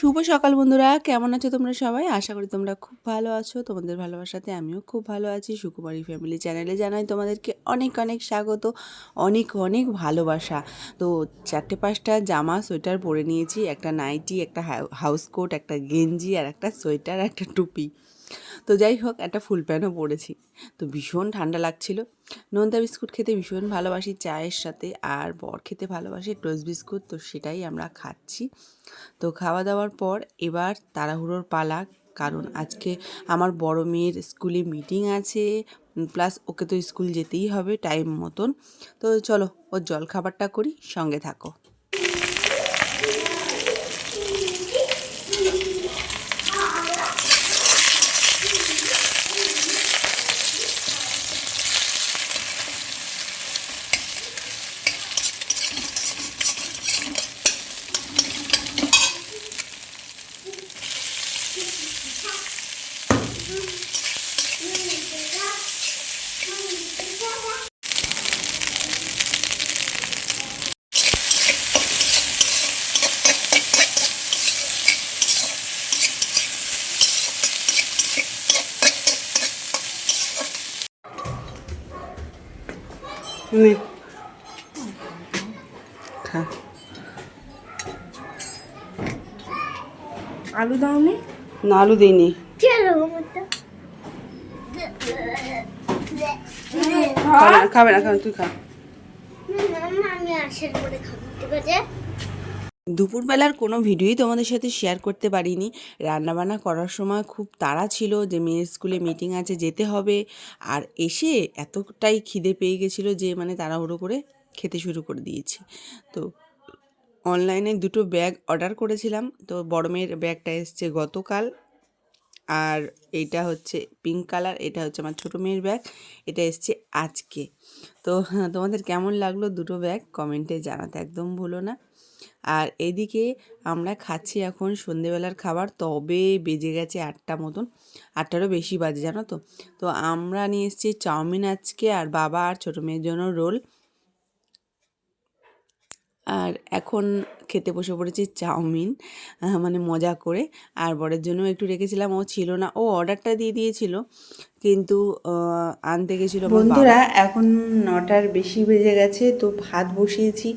শুভ সকাল বন্ধুরা। কেমন আছো তোমরা সবাই? আশা করি তোমরা খুব ভালো আছো। তোমাদের ভালোবাসাতে আমিও খুব ভালো আছি। সুকুমারী ফ্যামিলি চ্যানেলে জানাই তোমাদেরকে অনেক অনেক স্বাগত, অনেক অনেক ভালোবাসা। তো চারটে পাঁচটা জামা, সোয়েটার পরে নিয়েছি, একটা নাইটি, একটা হাউস কোট একটা গেঞ্জি, আর একটা সোয়েটার, একটা টুপি। তো যাই হোক, একটা ফুল প্যান্টও পরেছি তো ভীষণ ঠান্ডা লাগছিল। নোনতা বিস্কুট খেতে ভীষণ ভালোবাসি চায়ের সাথে, আর বর খেতে ভালোবাসি টোস্ট বিস্কুট, তো সেটাই আমরা খাচ্ছি। তো খাওয়া দাওয়ার পর এবার তাড়াহুড়োর পালা, কারণ আজকে আমার বড় মেয়ের স্কুলে মিটিং আছে প্লাস ওকে তো স্কুল যেতেই হবে টাইম মতন। তো চলো, ওর জল খাবারটা করি, সঙ্গে থাকো। নে। খা। আলু দাওনি? না আলু দিইনি চলো। খাবে না খাবে তুই খা। দুপুরবেলার কোনো ভিডিওই তোমাদের সাথে শেয়ার করতে পারিনি। রান্নাবান্না করার সময় খুব তাড়া ছিল যে মেয়ের স্কুলে মিটিং আছে যেতে হবে। আর এসে এতটাই খিদে পেয়ে গেছিল যে মানে তাড়াহুড়ো করে খেতে শুরু করে দিয়েছি। তো অনলাইনে দুটো ব্যাগ অর্ডার করেছিলাম। তো বড় মেয়ের ব্যাগটা এসছে গতকাল। আর এইটা হচ্ছে পিঙ্ক কালার এটা হচ্ছে আমার ছোটো মেয়ের ব্যাগ এটা এসছে আজকে। তো তোমাদের কেমন লাগল দুটো ব্যাগ কমেন্টে জানাতে একদম ভুলো না। আর এদিকে আমরা খাচ্ছি এখন সন্ধেবেলার খাবার, তবে বেজে গেছে আটটা মতন। আটটারও বেশি বাজে, জানো তো? তো আমরা নিয়ে এসেছি চাউমিন আজকে, আর বাবা আর ছোটো মেয়ের জন্য রোল। আর এখন খেতে বসে পড়েছি চাউমিন মানে মজা করে। আর বরের জন্য একটু রেখেছিলাম, ও ছিল না, ও অর্ডারটা দিয়ে দিয়েছিল, কিন্তু আনতে গেছিল বন্ধুরা, এখন নটার বেশি বেজে গেছে, তো ভাত বসিয়েছি।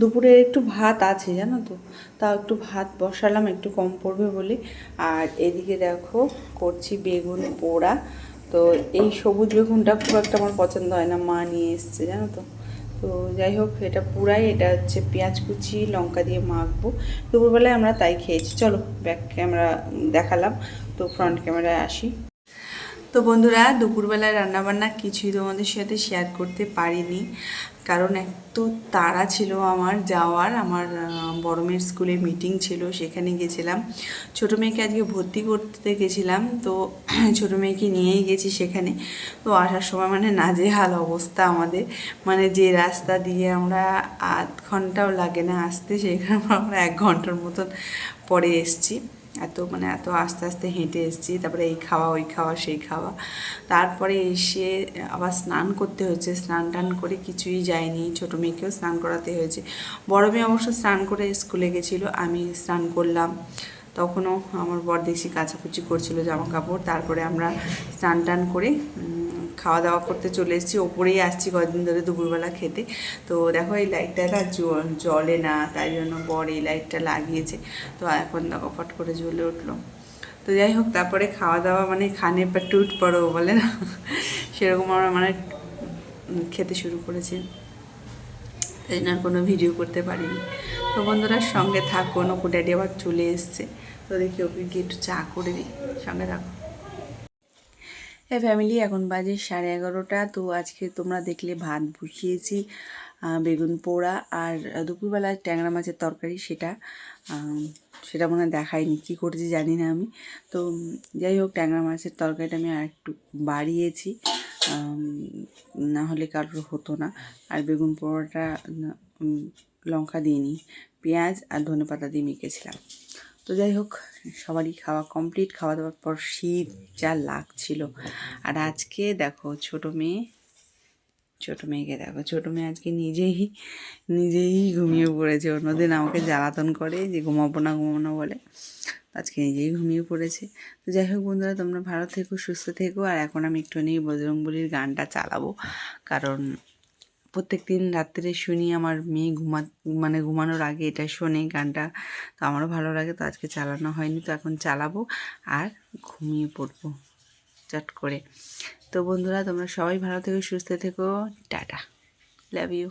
দুপুরে একটু ভাত আছে, জানো তো? তাও একটু ভাত বসালাম, একটু কম পড়বে বলে। আর এদিকে দেখো, করছি বেগুন পোড়া। তো এই সবুজ বেগুনটা খুব একটা আমার পছন্দ হয় না, মা নিয়ে এসছে, জানো তো? তো যাই হোক, এটা পুরাই, এটা হচ্ছে পেঁয়াজ কুচি, লঙ্কা দিয়ে মাখবো। দুপুরবেলায় আমরা তাই খেয়েছি। চলো ব্যাক ক্যামেরা দেখালাম। তো ফ্রন্ট ক্যামেরায় আসি। তো বন্ধুরা দুপুরবেলায় রান্নাবান্না কিছুই তোমাদের সাথে শেয়ার করতে পারিনি। কারণ এক তো তাড়া ছিল আমার যাওয়ার। আমার আহ, বড় মেয়ের স্কুলে মিটিং ছিল সেখানে গেছিলাম। ছোটো মেয়েকে আজকে ভর্তি করতে গেছিলাম তো ছোটো মেয়েকে নিয়েই গেছি সেখানে। তো আসার সময় মানে নাজেহাল অবস্থা আমাদের। মানে যে রাস্তা দিয়ে আমরা আধ ঘন্টাও লাগে না আসতে সেখানে আমরা এক ঘণ্টার মতন পরে এসছি। এত মানে এত আস্তে আস্তে হেঁটে এসেছি, তারপরে এই খাওয়া, ওই খাওয়া, সেই খাওয়া। তারপরে এসে আবার স্নান করতে হয়েছে, স্নান টান করে কিছুই যায়নি। ছোটো মেয়েকেও স্নান করাতে হয়েছে। বড় মেয়ে অবশ্য স্নান করে স্কুলে গেছিল, আমি স্নান করলাম। তখনও আমার বর দেখছি কাচাকুচি করছিল জামা কাপড় তারপরে আমরা স্নান টান করে খাওয়া দাওয়া করতে চলে এসেছি। ওপরেই আসছি কদিন ধরে দুপুরবেলা খেতে। তো দেখো এই লাইটটা না জ- জ্বলে না, তাই জন্য বর এই লাইটটা লাগিয়েছে। তো এখন দেখো ফট করে জ্বলে উঠল। তো যাই হোক, তারপরে খাওয়া দাওয়া মানে খানে পর টুট পড়ো বলে না? সেরকম আমরা মানে খেতে শুরু করেছি। তাই জন্য আর কোনো ভিডিও করতে পারিনি। তো বন্ধুরা সঙ্গে থাকো নকু ড্যাডি আবার চলে এসছে। তো দেখি ওকে গিয়ে একটু চা করে দিই। সঙ্গে থাকো। হ্যাঁ ফ্যামিলি এখন বাজে সাড়ে এগারোটা। তো আজকে তোমরা দেখলে ভাত বসিয়েছি বেগুন পোড়া আর দুপুরবেলায় ট্যাংরা মাছের তরকারি সেটা। সেটা মনে হয় দেখাইনি, কী করেছি জানি না আমি। তো যাই হোক, ট্যাংরা মাছের তরকারিটা আমি আর একটু বাড়িয়েছি না হলে কারোর হতো না। আর বেগুন পোড়াটা লঙ্কা দিইনি, পেঁয়াজ আর ধনে পাতা দিয়ে মেখেছিলাম। তো যাই হোক, সবারই খাওয়া কমপ্লিট খাওয়া দাওয়ার পর শীত যা লাগছিল। আর আজকে দেখো, ছোট মেয়ে, ছোটো মেয়েকে দেখো, ছোটো মেয়ে আজকে নিজেই নিজেই ঘুমিয়ে পড়েছে। অন্যদিন আমাকে জ্বালাতন করে যে ঘুমাবো না ঘুমাবো না বলে, আজকে নিজেই ঘুমিয়ে পড়েছে। তো যাই হোক বন্ধুরা, তোমরা ভালো থেকো, সুস্থ থেকো। আর এখন আমি একটু একটুখানি বজরংবলির গানটা চালাবো। কারণ প্রত্যেক দিন রাত্রে শুনি আমার মেয়ে ঘুমা মানে ঘুমানোর আগে এটা শোনে গানটা। তো আমারও ভালো লাগে, তো আজকে চালানো হয়নি, তো এখন চালাবো আর ঘুমিয়ে পড়ব চট করে। তো বন্ধুরা, তোমরা সবাই ভালো থেকো, সুস্থ থেকো, টাটা লাভ ইউ